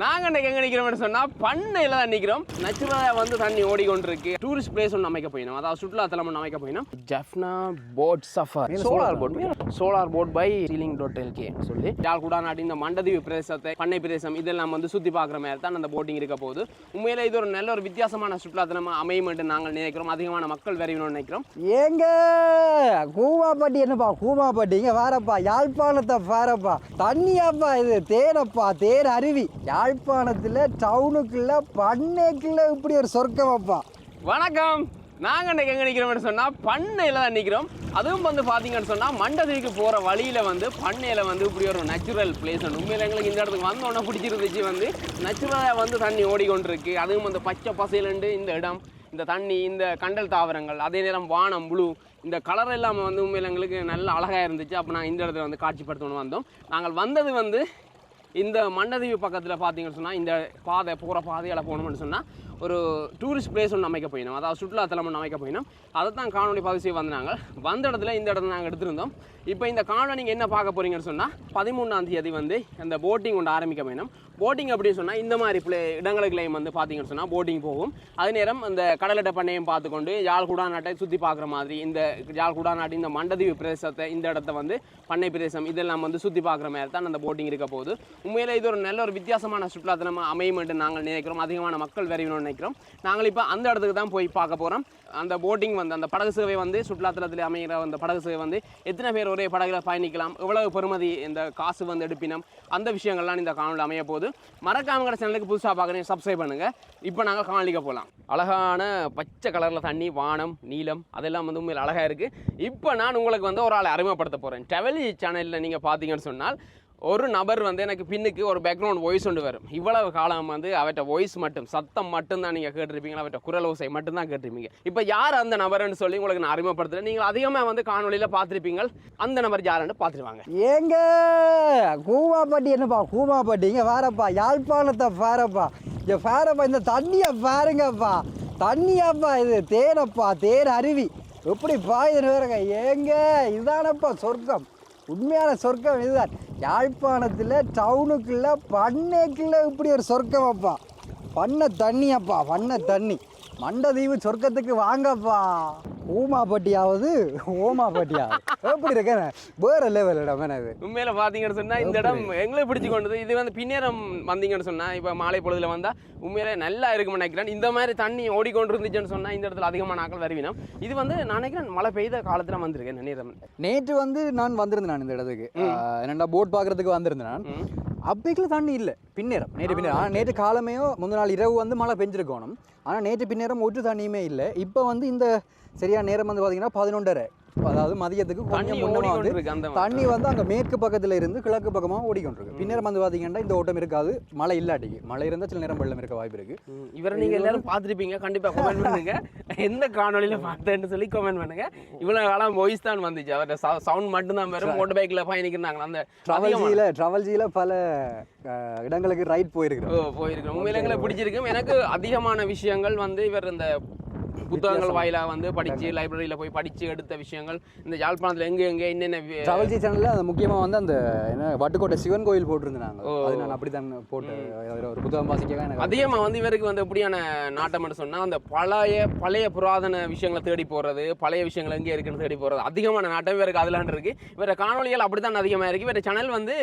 நாங்க இன்னைக்கு எங்க நிக்கிறோம்னு சொன்னா பண்ணையில தான் நிக்கிறோம். நச்சுரலா வந்து தண்ணி ஓடிக்கொண்டிருக்கு. டூரிஸ்ட் பிளேஸ் ஒன்று அமைக்க போயிடும் அதாவது சுற்றுலா தலம் ஒன்று அமைக்க போயிடும் Jaffna boat safari solar boat solar boat by ceiling dot LK சொல்லி. யாழ் கூட நாட்டு இந்த மண்டதீவு பிரதேசத்தை பண்ணை பிரதேசம் இதெல்லாம் வந்து சுத்தி பார்க்குற மாதிரி தான் அந்த போட்டிங் இருக்க போகுது. உண்மையில இது ஒரு நல்ல ஒரு வித்தியாசமான சுற்றுலா தலம் அமையும் என்று நாங்கள் நினைக்கிறோம். அதிகமான மக்கள் விரைவினோம் நினைக்கிறோம். ஏங்க கூமாப்பட்டி என்னப்பா? கூமாப்பட்டி இங்க வேறப்பா யாழ்ப்பாணத்தை வேறப்பா தண்ணியாப்பா இது. தேனப்பா. தேன் அருவி. யாழ்ப்பாணத்தில் டவுனுக்குள்ள பண்ணைக்குள்ள இப்படி ஒரு சொர்க்கமாப்பா வணக்கம். நாங்கள் இன்னைக்கு எங்கே நிற்கிறோம்னு சொன்னால் பண்ணையில் தான் நிற்கிறோம் அதுவும் வந்து பார்த்தீங்கன்னு சொன்னால் மண்டதீவுக்கு போகிற வழியில் வந்து பண்ணையில் வந்து இப்படி ஒரு நேச்சுரல் பிளேஸ் உண்மையில் எங்களுக்கு இந்த இடத்துக்கு வந்தோன்னே பிடிச்சிருந்துச்சு வந்து நேச்சுரலாக வந்து தண்ணி ஓடிக்கொண்டிருக்கு. அதுவும் வந்து பச்சை பசையிலண்டு இந்த இடம் இந்த தண்ணி இந்த கண்டல் தாவரங்கள் அதே நேரம் வானம் ப்ளூ இந்த கலர் எல்லாமே வந்து உண்மையில் எங்களுக்கு நல்ல அழகாக இருந்துச்சு. அப்போ நாங்கள் இந்த இடத்துல வந்து காட்சிப்படுத்தணும்னு வந்தோம். நாங்கள் வந்தது வந்து இந்த மண்டதீவு பக்கத்தில் பார்த்தீங்கன்னு சொன்னால் இந்த பாதை போகிற பாதையால் போகணும்னு சொன்னால் ஒரு டூரிஸ்ட் பிளேஸ் ஒன்று அமைக்க போயினோம். அதாவது சுற்றுலாத்தலம் ஒன்று அமைக்க போயினோம். அதை தான் காணொலி பதிவு செய்ய வந்தாங்க. வந்த இடத்துல இந்த இடத்துல நாங்கள் எடுத்திருந்தோம். இப்போ இந்த காணொலி நீங்கள் என்ன பார்க்க போறீங்கன்னு சொன்னால் பதிமூணாம் தேதி வந்து அந்த போட்டிங் ஒன்று ஆரம்பிக்க போயினோம். போட்டிங் அப்படின்னு சொன்னால் இந்த மாதிரி பிளே இடங்களுக்குலையும் வந்து பார்த்தீங்கன்னு சொன்னால் போட்டிங் போகும். அதே நேரம் இந்த கடலட்டை பண்ணையும் பார்த்துக்கொண்டு யாழ் குடாநாட்டை சுற்றி பார்க்குற மாதிரி இந்த யாழ் குடாநாட்டு இந்த மண்டதீவு பிரதேசத்தை இந்த இடத்த வந்து பண்ணை பிரதேசம் இதெல்லாம் வந்து சுற்றி பார்க்குற மாதிரி தான் அந்த போட்டிங் இருக்க போகுது. உண்மையிலே இது ஒரு நல்ல ஒரு வித்தியாசமான சுற்றுலாத்தலம் அமையும் என்று நாங்கள் நினைக்கிறோம். அதிகமான மக்கள் விரைவினோம் நினைக்கிறோம். நாங்கள் இப்போ அந்த இடத்துக்கு தான் போய் பார்க்க போகிறோம் அந்த போட்டிங் வந்து அந்த படகு சேவை வந்து சுற்றுலாத்தலத்தில் அமைகிற அந்த படகு சேவை வந்து எத்தனை பேர் ஒரே படகுல பயணிக்கலாம் எவ்வளவு பெருமதி இந்த காசு வந்து எடுப்பினம் அந்த விஷயங்கள்லாம் இந்த காணொலி அமைய போகுது. மறக்காம கடை சேனலுக்கு புதுசாக பார்க்குறேன் சப்ஸ்கிரைப் பண்ணுங்கள் இப்போ நாங்கள் காணொலிக்க போகலாம் அழகான பச்சை கலரில் தண்ணி வானம் நீலம் அதெல்லாம் வந்து உண்மையில் அழகாக இருக்குது இப்போ நான் உங்களுக்கு வந்து ஒரு ஆளை அறிமுகப்படுத்த போகிறேன் டெவலி சேனலில் நீங்கள் பார்த்தீங்கன்னு சொன்னால் ஒரு நபர் வந்து எனக்கு பின்னுக்கு ஒரு பேக்ரவுண்ட் வாய்ஸ் ஒன்று வரும். இவ்வளவு காலம் வந்து அவற்ற வாய்ஸ் மட்டும் சத்தம் மட்டும்தான் நீங்கள் கேட்டிருப்பீங்க. அவற்ற குரல் ஓசை மட்டும்தான் கேட்டிருப்பீங்க. இப்போ யார் அந்த நபர்னு சொல்லி உங்களுக்கு நான் அறிமுகப்படுத்துகிறேன் நீங்கள் அதிகமாக வந்து காணொலியில் பார்த்துருப்பீங்க. அந்த நபர் யாருன்னு பார்த்துருவாங்க. ஏங்க கூமாப்பட்டி என்னப்பா? கூமாப்பட்டி இங்க வேறப்பா யாழ்ப்பாணத்தை வேறப்பா இங்கே வேறப்பா இந்த தண்ணியை பாருங்கப்பா. தண்ணியாப்பா இது. தேனப்பா. தேன் அருவி. எப்படி பாயுதுன்னு வேறங்க ஏங்க இதானப்பா சொர்க்கம். உண்மையான சொர்க்கம் இதுதான். யாழ்ப்பாணத்தில் டவுனுக்குள்ள பண்ணைக்குள்ளே இப்படி ஒரு சொர்க்கம் அப்பா. பண்ண தண்ணியாப்பா பண்ண தண்ணி. மண்டதீவு சொர்க்கத்துக்கு வாங்கப்பா. ஊமாப்பட்டியாவது ஓமாப்பட்டியாவது. எப்படி இருக்கேன் வேற லெவல் இடம் இது? உண்மையில பார்த்தீங்கன்னு சொன்னால் இந்த இடம் எங்களுக்கு பிடிச்சி கொண்டது. இது வந்து பின்னேரம் வந்தீங்கன்னு சொன்னால் இப்போ மாலை பொழுதுல வந்தால் உண்மையிலே நல்லா இருக்கும்னு நினைக்கிறேன். இந்த மாதிரி தண்ணி ஓடிக்கொண்டு இருந்துச்சுன்னு சொன்னால் இந்த இடத்துல அதிகமான நாட்கள் வருவினோம். இது வந்து நான் நினைக்கிறேன் மழை பெய்த காலத்தில் வந்திருக்கேன் நேரம் நேற்று வந்து நான் வந்திருந்தேன் நான் இந்த இடத்துக்கு. என்னடா போட் பார்க்கறதுக்கு வந்திருந்தேன் நான். அப்பைக்குள்ள தண்ணி இல்லை. பின்னேரம். நேற்று பின்னேரம். ஆனால் நேற்று காலமையோ முந்தின நாள் இரவு வந்து மழை பெஞ்சிருக்கணும். ஆனால் நேற்று பின்னேரம் ஒற்று தண்ணியுமே இல்லை. இப்போ வந்து இந்த சரியான நேரம் வந்து பார்த்தீங்கன்னா பதினொன்றரை. அதாவது மதியத்துக்கு கொஞ்சம் முன்னமா வந்து. தண்ணி வந்து அங்கே மேற்கு பக்கத்தில் இருந்து கிழக்கு பக்கமாக ஓடிக்கொண்டிருக்கு. பின்னேரம் வந்து பார்த்தீங்கன்னா இந்த ஓட்டம் இருக்காது. மழை இல்லாட்டிக்கு. மழை இருந்தால் சில நேரம் வெள்ளம் இருக்க வாய்ப்பு இருக்கு. இவரை நீங்க எல்லாரும் பார்த்துருப்பீங்க. கண்டிப்பா கமெண்ட் பண்ணுங்க. எந்த காணொலியில பார்த்தேன்னு சொல்லி கமெண்ட் பண்ணுங்க. இவ்வளவு காலம் வாய்ஸ் தான் வந்துச்சு. அவரோட சவுண்ட் மட்டும் தான் வரும் மோட்டர் பைக்ல பயணிக்கிறாங்க அந்த ட்ராவல் அதிகமா- ஜியில் ட்ராவல் ஜியில் பல இடங்களுக்கு ரைட் போயிருக்கிறோம். ஓ போயிருக்கோம் உண்மையில எங்களை பிடிச்சிருக்கும். எனக்கு அதிகமான விஷயங்கள் வந்து இவர் இந்த புத்தகங்கள் வாயிலா வந்து படிச்சு லைப்ரரியில போய் படிச்சு எடுத்த விஷயங்கள் இந்த யாழ்ப்பாணத்துல எங்க எங்க என்னென்ன வி- ட்ராவல் ஜி சேனல்ல அந்த முக்கியமா வந்து அந்த என்ன வட்டுக்கோட்டை சிவன் கோயில் போட்டிருந்தாங்க. அது நான் அப்படித்தான் போட்டு ஒரு- புத்தகம் வாசிக்கவே எனக்கு அதிகமா வந்து இவருக்கு வந்து எப்படியான நாட்டம்னு சொன்னா அந்த பழைய பழைய புராதன விஷயங்களை தேடி போறது பழைய விஷயங்கள் எங்கே இருக்குன்னு தேடி போறது அதிகமான நாட்டம் இவருக்கு அதுலான் இருக்கு. இவர காணொலிகள் அப்படித்தான் அதிகமா இருக்கு. இவர சேனல் வந்து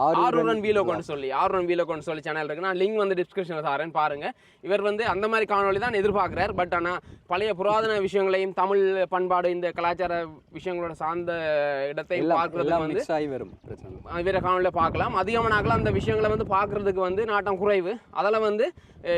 ஆரூரன் ஆரூரன் வீலோகோன்னு சொல்லி ஆரூரன் வீலோகோன்னு சொல்லி சேனல் இருக்கு. நான் லிங்க் வந்து டிஸ்கிரிப்ஷன்ல தரேன் பாருங்க. இவர் வந்து அந்த மாதிரி காணொலி தான் எதிர்பார்க்கிறார். பட் ஆனா பழைய புராதன விஷயங்களையும் தமிழ் பண்பாடு இந்த கலாச்சார விஷயங்களோட சார்ந்த இடத்தை எல்லாம் வந்து வரும். வேற காணொலியில் பார்க்கலாம். அதிகமான நாட்கள் அந்த விஷயங்களை வந்து பார்க்கறதுக்கு வந்து நாட்டம் குறைவு. அதில் வந்து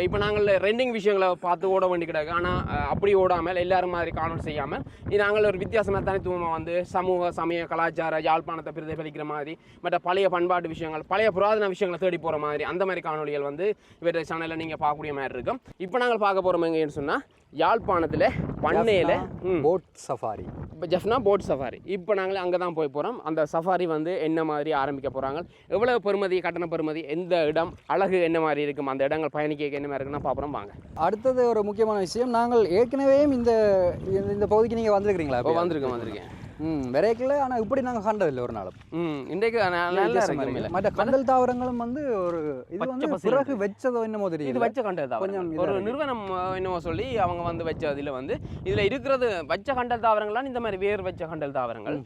இப்போ நாங்கள் ரெண்டிங் விஷயங்களை பார்த்து ஓட வேண்டி கிடக்கு ஆனால் அப்படி ஓடாமல் எல்லாரும் மாதிரி காணொலி செய்யாமல் இது நாங்கள் ஒரு வித்தியாசமாக தனித்துவமாக வந்து சமூக சமய கலாச்சார யாழ்ப்பாணத்தை பிரதிபலிக்கிற மாதிரி மற்ற பழைய பண்பாட்டு விஷயங்கள் பழைய புராதன விஷயங்களை தேடி போகிற மாதிரி அந்த மாதிரி காணொலிகள் வந்து இவர சேனலில் நீங்கள் பார்க்கக்கூடிய மாதிரி இருக்கும். இப்போ நாங்கள் பார்க்க போகிறோம் எங்கன்னு சொன்னால் யாழ்ப்பாணத்தில் பண்ணையில் போட் சஃபாரி இப்போ ஜெஃப்னா போட் சஃபாரி இப்போ நாங்கள் அங்கே தான் போய் போகிறோம் அந்த சஃபாரி வந்து என்ன மாதிரி ஆரம்பிக்க போகிறாங்க எவ்வளவு பெறுமதி கட்டண பெறுமதி எந்த இடம் அழகு என்ன மாதிரி இருக்கும் அந்த இடங்கள் பயணிக்க என்ன மாதிரி இருக்குன்னா பார்ப்போம் வாங்க. அடுத்தது ஒரு முக்கியமான விஷயம் நாங்கள் ஏற்கனவே இந்த இந்த- பகுதிக்கு நீங்க வந்திருக்கிறீங்களா? இப்போ வந்திருக்கேன் வந்திருக்கேன். விரைக்கல. ஆனா இப்படி நாங்க கண்டதில்லை ஒரு நாளும். இன்றைக்கு நல்லா இருக்கு. மற்ற கண்டல் தாவரங்களும் வந்து ஒரு இது வந்து பிறகு வச்சதோ என்னமோ இது தெரியல வச்ச கண்டல் தாவரங்கள். கொஞ்சம் இதா ஒரு. நிறுவனம் அஹ், என்னவோ சொல்லி அவங்க வந்து வச்ச இதில் வந்து இதில் இருக்கிறது வச்ச கண்டல் தாவரங்கள்லாம் இந்த மாதிரி வேர் வச்ச கண்டல் தாவரங்கள்.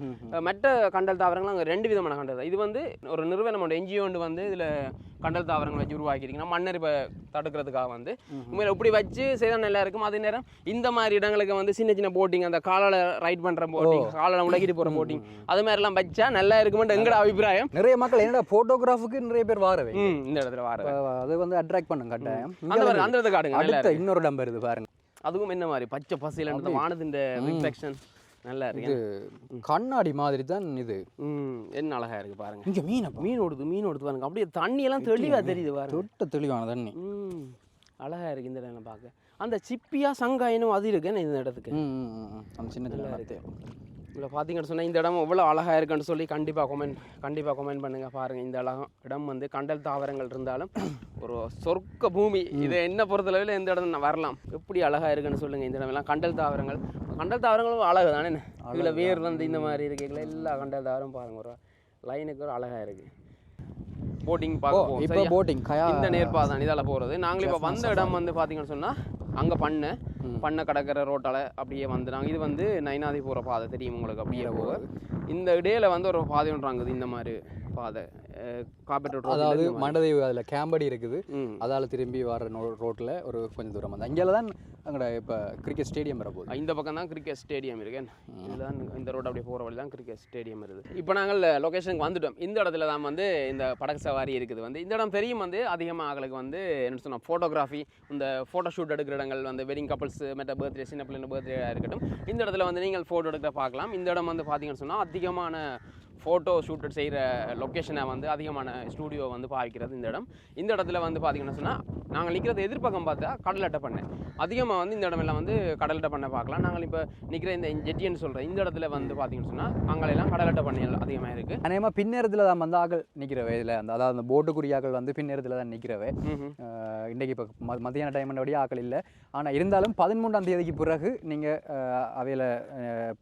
மற்ற கண்டல் தாவரங்கள் அங்கே ரெண்டு விதமான கண்டல் தான். இது வந்து ஒரு நிறுவனம் என்ஜிஓ வந்து இதில் கண்டல் தாவரங்கள் வச்சு உருவாக்கியிருக்கீங்கன்னா மண்ணரிப்பை தடுக்கிறதுக்காக வந்து. உண்மையில் இப்படி வச்சு செய்தால் நல்லா இருக்கும். அதே நேரம் இந்த மாதிரி இடங்களுக்கு வந்து சின்ன சின்ன போட்டிங் அந்த காலால் ரைட் பண்ணுற போட்டிங் காலால் உலகிட்டு போகிற போட்டிங் அது மாதிரிலாம் வச்சா நல்லா இருக்குமென்று எங்களோட அபிப்பிராயம். நிறைய மக்கள் என்னடா போட்டோகிராஃபுக்கு நிறைய பேர் வாரவை. இந்த இடத்துல வார அது வந்து அட்ராக்ட் பண்ணும் கட்டாயம். அந்த அந்த இடத்த காட்டுங்க அடுத்த இன்னொரு இடம் வருது பாருங்க. அதுவும் என்ன மாதிரி? பச்சை பசையில் அந்த வானத்தின் ரிஃப்ளெக்ஷன் நல்லா இருக்கு. கண்ணாடி மாதிரி தான் இது. ம் என்ன அழகா இருக்கு பாருங்க. இங்க மீனப்பா மீன் ஓடுது மீன் ஓடுது பாருங்க. அப்படியே தண்ணி எல்லாம் தெளிவா தெரியுது பாருங்க. தொட்ட தெளிவான தண்ணி. அழகா இருக்கு இந்த இடம் பார்க்க. அந்த சிப்பியா சங்காயனும் அது இருக்கு என்ன இந்த இடத்துக்கு. அந்த சின்ன சின்ன வார்த்தை. இதில் பார்த்தீங்கன்னு சொன்னால் இந்த இடம் எவ்வளோ அழகாக இருக்குன்னு சொல்லி கண்டிப்பாக கமெண்ட் கண்டிப்பாக கமெண்ட் பண்ணுங்கள் பாருங்கள் இந்த இடம் இடம் வந்து கண்டல் தாவரங்கள் இருந்தாலும் ஒரு சொர்க்க பூமி. இதை என்ன பொறுத்தளவில் இந்த இடம் நான் வரலாம்? எப்படி அழகாக இருக்குன்னு சொல்லுங்கள் இந்த இடமெல்லாம் கண்டல் தாவரங்கள். கண்டல் தாவரங்களும் அழகு தானே? இதில் வேர் வந்து இந்த மாதிரி இருக்குல்ல எல்லா கண்டல் தாவரம் பாருங்க ஒரு லைனுக்கு ஒரு அழகாக இருக்குது போட்டிங் பார்க்க? போட்டிங் இந்த நேர்பாதான் இதால போகிறது நாங்கள் இப்போ வந்த இடம் வந்து பார்த்தீங்கன்னு சொன்னால் அங்கே பண்ணை. பண்ணை கடற்கரை ரோட்டால அப்படியே வந்து நாங்கள் இது வந்து நைனாதி போகிற பாதை தெரியும் உங்களுக்கு அப்படியே போக. இந்த இடையில வந்து ஒரு பாதை ஒன்றாங்குது இந்த மாதிரி பாதை. காப்பேட் அதாவது மண்டதேவி அதில் கேம்படி இருக்குது. அதால திரும்பி வர ரோட்டில் ஒரு கொஞ்சம் தூரம் வந்து அங்கேல தான் அங்கட இப்போ கிரிக்கெட் ஸ்டேடியம் வரப்போகுது இந்த பக்கம் தான் கிரிக்கெட் ஸ்டேடியம் இருக்கு. இதில் தான் இந்த ரோடு அப்படியே போகிற வழி தான் கிரிக்கெட் ஸ்டேடியம் இருக்குது இப்போ நாங்கள் லொக்கேஷனுக்கு வந்துட்டோம். இந்த இடத்துல தான் வந்து இந்த படகு சவாரி இருக்குது. வந்து இந்த இடம் தெரியும் வந்து அதிகமாக ஆகளுக்கு வந்து என்ன சொன்னால் ஃபோட்டோகிராஃபி இந்த ஃபோட்டோ ஷூட் எடுக்கிற இடங்கள் வந்து வெட்டிங் கப்பல்ஸ் மற்ற பர்த்டே சின்ன பிள்ளைங்க பர்த்டே இருக்கட்டும். இந்த இடத்துல வந்து நீங்கள் ஃபோட்டோ எடுக்க பார்க்கலாம். இந்த இடம் வந்து பார்த்தீங்கன்னு சொன்னால் அதிகமான ஃபோட்டோ ஷூட் செய்கிற லொக்கேஷனை வந்து அதிகமான ஸ்டூடியோ வந்து பாவிக்கிறது இந்த இடம். இந்த இடத்துல வந்து பார்த்தீங்கன்னு சொன்னால் நாங்கள் நிற்கிறது எதிர்ப்பக்கம் பார்த்தா கடலட்டை பண்ணை. அதிகமாக வந்து இந்த இடமெல்லாம் வந்து கடலட்டை பண்ணை பார்க்கலாம். நாங்கள் இப்போ நிற்கிற இந்த ஜெட்டின்னு சொல்கிறேன் இந்த இடத்துல வந்து பார்த்தீங்கன்னு சொன்னால் அங்கெல்லாம் கடலட்டை பண்ணைகள் அதிகமாக இருக்குது அநேகமாக பின்னேரத்தில் தான் வந்து ஆக்கள் நிற்கிறவை இதில். அந்த அதாவது அந்த போட்டுக்குரியாக்கள் வந்து பின்னேரத்தில் தான் நிற்கிறவை அஹ் இன்னைக்கு இப்போ ம மத்தியான டைம் வழியாக ஆக்கள் இல்லை. ஆனால் இருந்தாலும் பதிமூன்றாம் தேதிக்கு பிறகு நீங்கள் அவையில்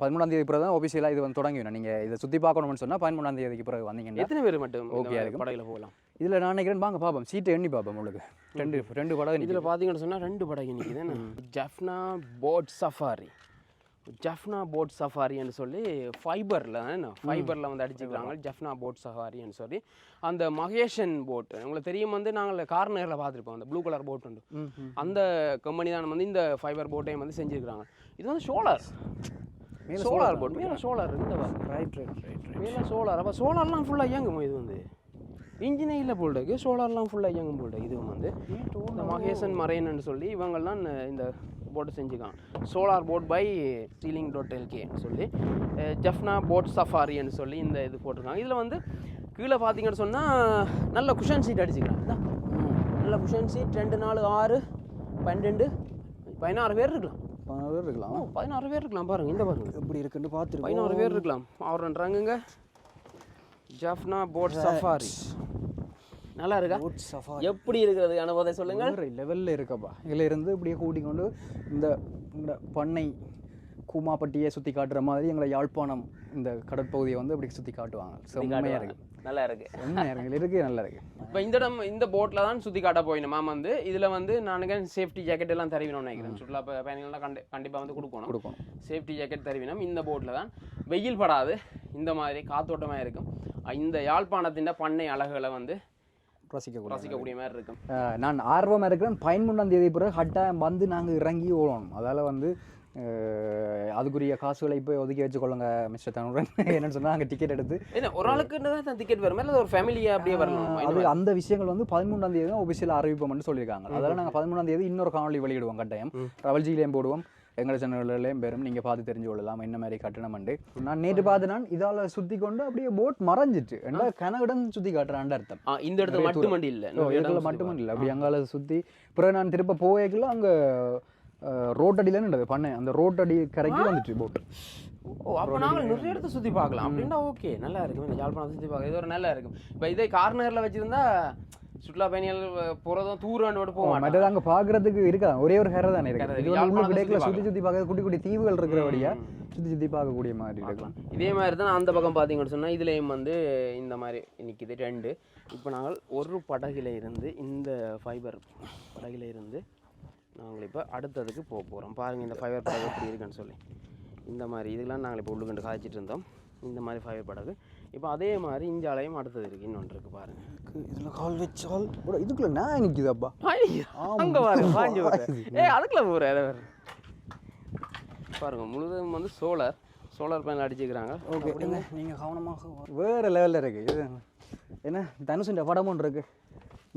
பதிமூணாம் தேதி பிறகு தான் ஒபிஷியலாக இது வந்து தொடங்கிடும் நீங்கள் இதை சுற்றி பார்க்கணும்னு சொன்னால் பதிமூணாம் தேதிக்கு பிறகு வந்தீங்கன்னா எத்தனை பேர் மட்டும் ஆ இருக்கும். படகுல போகலாம்? இதில் நான் நினைக்கிறேன் வாங்க பார்ப்போம் சீட்டை எண்ணி பார்ப்போம் உங்களுக்கு. ரெண்டு ரெண்டு படம் இதில் பார்த்தீங்கன்னு சொன்னால் ரெண்டு படகு நிற்கிது Jaffna boat safari Jaffna boat சஃபாரின்னு சொல்லி ஃபைபரில் ஃபைபரில் வந்து அடிச்சுக்கிறாங்க. ஜஃப்னா போட் சஃபாரின்னு சொல்லி. அந்த மகேஷன் போட் உங்களுக்கு தெரியும் வந்து நாங்கள் கார்னரில் பார்த்துருப்போம். அந்த ப்ளூ கலர் போட் உண்டு. அந்த கம்பெனி தான் வந்து இந்த ஃபைபர் போட்டையும் வந்து செஞ்சுருக்கிறாங்க. இது வந்து சோலார் சோலார் போட் மேலே சோலார் இந்த ரைட் ரைட் ரைட் மேலே சோலார். அப்போ சோலார்லாம் ஃபுல்லாக இயங்குமா இது வந்து. இன்ஜினே இல்லை போல் இருக்கு. சோலார்லாம் ஃபுல்லாக இயங்கும் போல் இருக்கு. இதுவும் வந்து. இந்த மகேசன் மரேன்னு சொல்லி இவங்கெல்லாம் இந்த- போட்டு செஞ்சுக்கான். சோலார் போட் பை சீலிங் டாட் எல்கேன்னு சொல்லி ஜஃப்னா போட் சஃபாரின்னு சொல்லி இந்த இது போட்டிருக்காங்க. இதில் வந்து கீழே பார்த்தீங்கன்னு சொன்னால் நல்ல குஷன் சீட் அடிச்சுக்கிறாங்க இந்தா. நல்ல குஷன் சீட் ரெண்டு நாலு ஆறு பன்னெண்டு பதினாறு பேர் இருக்கலாம். பதினாறு பேர் இருக்கலாம். பதினாறு பேர் இருக்கலாம் பாருங்க இந்த பாருங்க. எப்படி இருக்குன்னு பார்த்துருக்கோம். பதினோரு பேர் இருக்கலாம். அவர்ன்றாங்கங்க ஜஃப்னா போட் சஃபாரி. நல்லா இருக்கா? சஃபாரி. எப்படி இருக்கிறது? அனுபவத்தை சொல்லுங்க வேறு லெவலில் இருக்கப்பா. இதில் இருந்து இப்படியே கூட்டிக் கொண்டு இந்த பண்ணை கூமாப்பட்டியை சுற்றி காட்டுற மாதிரி எங்களை யாழ்ப்பாணம் இந்த கடற்பகுதியை வந்து அப்படி சுற்றி காட்டுவாங்க. செம்மையாக இருக்கு. நல்லா இருக்கு. செம்மையாக இருக்கு. இருக்கு நல்லா இருக்கு. இப்போ இந்த இடம் இந்த போட்டில் தான் சுற்றி காட்ட போயிடும் மேம் வந்து இதில் வந்து நான் சேஃப்டி ஜாக்கெட் எல்லாம் தருவினோம்னு நினைக்கிறேன். சுற்றுலா பயணிகள்லாம் கண்டி கண்டிப்பாக வந்து கொடுக்கணும். கொடுக்கணும். சேஃப்டி ஜாக்கெட் தருவினோம். இந்த போட்டில் தான். வெயில் படாது. இந்த மாதிரி காத்தோட்டமாக இருக்கும். இந்த யாழ்ப்பாணத்தின் பண்ணை அழகுகளை வந்து ரசிக்கக்கூடாது ரசிக்கக்கூடிய மாதிரி இருக்கும். நான் ஆர்வமாக இருக்கிறேன். பதிமூணாம் தேதி பிறகு கட்டாயம் வந்து நாங்கள் இறங்கி ஓடணும். அதால் வந்து அதுக்குரிய காசுகளை இப்போ ஒதுக்கி வச்சுக்கொள்ளுங்க மிஸ்டர் தனுரன் என்னன்னு சொன்னால் நாங்கள் டிக்கெட் எடுத்து. என்ன ஒரு ஆளுக்கு தான் டிக்கெட் வரும்? இல்லை ஒரு ஃபேமிலியாக அப்படியே வரலாம் அது அந்த விஷயங்கள் வந்து பதிமூணாம் தேதி தான் ஒபிஷியல் அறிவிப்போம்னு சொல்லியிருக்காங்க. அதனால நாங்கள் பதிமூணாம் தேதி இன்னொரு காணொலி வெளியிடுவோம் கட்டாயம். ரவல்ஜிலையும் போடுவோம்? எங்கள் சேனல்லையும் பெறும். நீங்கள் பார்த்து தெரிஞ்சு கொள்ளலாம். என்ன மாதிரி கட்டணம் உண்டு? நான் நேற்று பார்த்து நான் இதால் சுற்றி கொண்டு அப்படியே போட் மறைஞ்சிட்டு என்ன கனவிடம் சுற்றி காட்டுறான்னு அர்த்தம். இந்த இடத்துல மட்டுமண்டி இல்லை. இதுல மட்டும் இல்லை. அப்படி அங்கால சுற்றி பிறகு நான் திருப்ப போவேக்குள்ள அங்கே ரோட்டடியில் நின்றது பண்ணேன் அந்த ரோட்டடி கரைக்கு வந்துட்டு போட் ஓ அப்போ நாங்கள் நிறைய இடத்த சுற்றி பார்க்கலாம். அப்படின்னா ஓகே. நல்லா இருக்கும். இந்த யாழ்ப்பாணம் சுற்றி பார்க்க. இது ஒரு நல்லா இருக்கும். இப்போ இதே கார்னரில் வச்சிருந்தா சுற்றுலா பயணிகள் அஹ், போறதும் தூரண்டோடு போக மாட்டாங்க. மற்றது அங்கே பார்க்கறதுக்கு இருக்கா ஒரே ஒரு ஹெரை தானே இருக்கு. கரை இது வந்து சுத்தி சுற்றி சுற்றி பார்க்க குட்டி குட்டி தீவுகள் இருக்கிறபடியா சுற்றி சுற்றி பார்க்கக்கூடிய மாதிரி இருக்கலாம் இதே மாதிரி தான் அந்த பக்கம் பார்த்தீங்கன்னு சொன்னால் இதுலேயும் வந்து இந்த மாதிரி நிற்கிது ரெண்டு. இப்போ நாங்கள் ஒரு படகுல இருந்து இந்த ஃபைபர் படகுல இருந்து நாங்கள் இப்போ அடுத்ததுக்கு போக போகிறோம் பாருங்கள் இந்த ஃபைபர் படகு எப்படி இருக்குன்னு சொல்லி. இந்த மாதிரி இதெல்லாம் நாங்கள் இப்போ உள்ளுக்கண்டு காய்ச்சிட்டு இருந்தோம். இந்த மாதிரி ஃபைபர் படகு. இப்போ அதே மாதிரி இஞ்சாலையும் அடுத்தது இருக்குது இன்னொன்று இருக்குது பாருங்கள் இதில் கால் வச்சால் இதுக்குள்ள நான் நிற்குதாப்பா அங்கே பாருங்க பாஞ்சு. ஏ அதுக்குள்ள போகிற பாருங்க முழுவதும் வந்து சோலார் சோலார் பேனல் அடிச்சுக்கிறாங்க. ஓகே நீங்கள் கவனமாக வேறு லெவலில் இருக்கு. இது என்ன? தனுஷுன்ற படம் ஒன்று இருக்கு.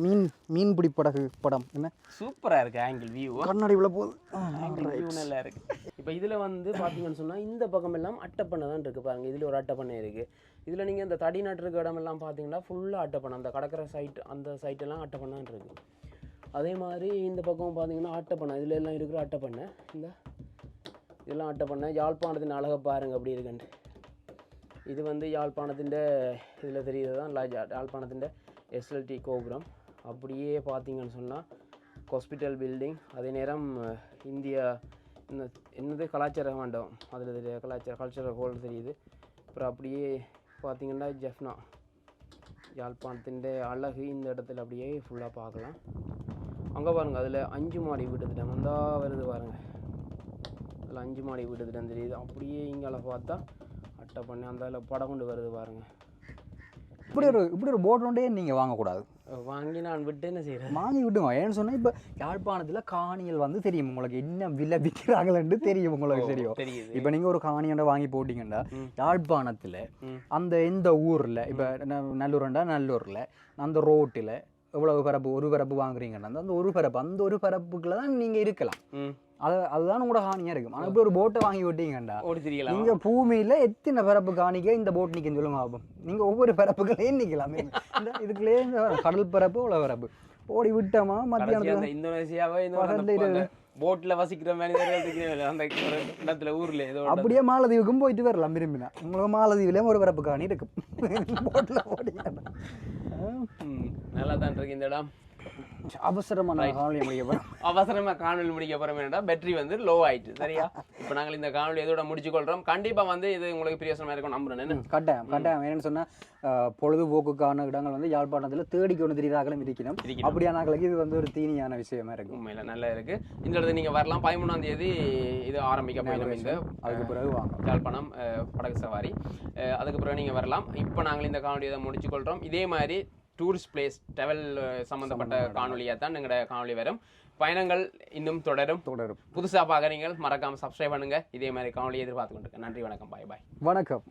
மீன் மீன்பிடி படகு படம். என்ன? சூப்பராக இருக்கு ஆங்கிள் வியூ கண்ணாடி உள்ள போகுது. ஆங்கிள் வியூ நல்லா இருக்கு. இப்போ இதில் வந்து பார்த்தீங்கன்னு சொன்னால் இந்த பக்கம் எல்லாம் அட்டைப்பண்ணை தான் இருக்கு பாருங்க. இதில் ஒரு அட்டைப்பண்ணை இருக்கு. இதில் நீங்கள் இந்த தடி நட்டுருக்க இடமெல்லாம் பார்த்தீங்கன்னா ஃபுல்லாக அட்டைப்பண்ணை. அந்த கடற்கரை சைட் அந்த சைட்டெல்லாம் அட்டைப்பண்ணை தான் இருக்கு. அதே மாதிரி இந்த பக்கம் பார்த்தீங்கன்னா அட்டைப்பண்ணை. இதில் எல்லாம் இருக்கிற அட்டைப்பண்ணை. இந்த இதெல்லாம் அட்டைப்பண்ணை. யாழ்ப்பாணத்தின் அழகை பாருங்க அப்படி இருக்குன்ட்டு. இது வந்து யாழ்ப்பாணத்தின் இதில் தெரியுது தான் யாழ்ப்பாணத்தின் எஸ்எல்டி கோபுரம். அப்படியே பார்த்தீங்கன்னு சொன்னால் ஹாஸ்பிட்டல் பில்டிங் அதே நேரம் இந்தியா இந்த என்னது கலாச்சார மண்டபம். அதில் தெரியாது கலாச்சார கல்ச்சரல் ஹோல் தெரியுது. அப்புறம் அப்படியே பார்த்தீங்கன்னா ஜெஃப்னா. யாழ்ப்பாணத்தின் அழகு இந்த இடத்துல அப்படியே ஃபுல்லாக பார்க்கலாம். அங்கே பாருங்கள் அதில் அஞ்சு மாடி வீட்டு திட்டம் வந்தால் வருது பாருங்க. அதில் அஞ்சு மாடி வீட்டு திட்டம் தெரியுது. அப்படியே இங்கால பார்த்தா அட்டை பண்ணி அந்த அதில் படம் கொண்டு வருது பாருங்கள் இப்படி ஒரு இப்படி ஒரு போட் ஒன்றே நீங்கள் வாங்கக்கூடாது. வாங்கி நான் விட்டு என்ன செய்கிறேன் வாங்கி விட்டுங்க ஏன்னு சொன்னால் இப்போ யாழ்ப்பாணத்தில் காணிகள் வந்து தெரியும் உங்களுக்கு. என்ன விலை விற்கிறாங்கன்னு தெரியும் உங்களுக்கு தெரியும். இப்போ நீங்கள் ஒரு காணியண்டை வாங்கி போட்டிங்கன்னா. யாழ்ப்பாணத்தில். அந்த எந்த ஊரில் இப்போ நல்லூர்ண்டா நல்லூரில் அந்த ரோட்டில் எவ்வளவு பரப்பு ஒரு பரப்பு வாங்குறீங்கன்னா அந்த ஒரு பரப்பு அந்த ஒரு பரப்புக்குள்ள தான் நீங்கள் இருக்கலாம். அது அதுதான் உங்களோட காணியாக இருக்கும் ஆனால் இப்படி ஒரு போட்டை வாங்கி விட்டீங்கண்டா. ஓடி தெரியலாம் நீங்க பூமியில எத்தனை பரப்பு காணிக்க இந்த போட் நிற்கும் சொல்லுங்க பாப்போம். நீங்க ஒவ்வொரு பரப்புகளே நிக்கலாம். இந்த இதுக்குள்ளே கடல் பரப்பு உள்ள பரப்பு ஓடி விட்டோமா? மத்தியானத்துல இந்தோனேசியாவை. போட்ல வசிக்கிற மனிதர்கள் அந்த இடத்துல ஊர்ல ஏதோ அப்படியே மாலதீவுக்கும் போயிட்டு வரலாம் விரும்பினா. உங்களுக்கு மாலதீவுல ஒரு பரப்பு காணி இருக்கும். போட்ல ம், நல்லா தான் இருக்கு இந்த இடம். அவசரமான காணொலி முடிய போறோம். அவசரமா காணொலி முடிக்க போறோம் என்னடா? பேட்டரி வந்து லோ ஆயிட்டு சரியா? இப்போ நாங்கள் இந்த காணொலி இதோட முடிச்சு கொள்றோம் கண்டிப்பா வந்து இது உங்களுக்கு பிரியோசனமா இருக்கும் நம்புறேன். கட்டாயம் கட்டாயம். என்னன்னு சொன்னா அஹ், பொழுதுபோக்குக்கான இடங்கள் வந்து யாழ்ப்பாணத்துல தேடி கொண்டு திரியார்களும் இருக்கணும். அப்படியானாக்களுக்கு இது வந்து ஒரு தீனியான விஷயமா இருக்கும் உண்மையில நல்லா இருக்கு. இந்த இடத்துல நீங்க வரலாம். பதிமூணாம் தேதி இது ஆரம்பிக்க போயிடும் இந்த அதுக்கு பிறகு வாங்க. யாழ்ப்பாணம் படகு சவாரி. அதுக்கு பிறகு நீங்கள் வரலாம். இப்போ நாங்கள் இந்த காணொலியை முடிச்சு கொள்கிறோம் இதே மாதிரி டூரிஸ்ட் பிளேஸ் ட்ராவல் சம்மந்தப்பட்ட காணொலியாக தான் எங்களோட காணொலி வரும். பயணங்கள் இன்னும் தொடரும். தொடரும். புதுசாக பார்க்குறீங்க மறக்காமல் சப்ஸ்கிரைப் பண்ணுங்க. இதே மாதிரி காணொலியை எதிர்பார்த்து கொண்டிருக்கேன். நன்றி வணக்கம். பாய் பாய் வணக்கம்.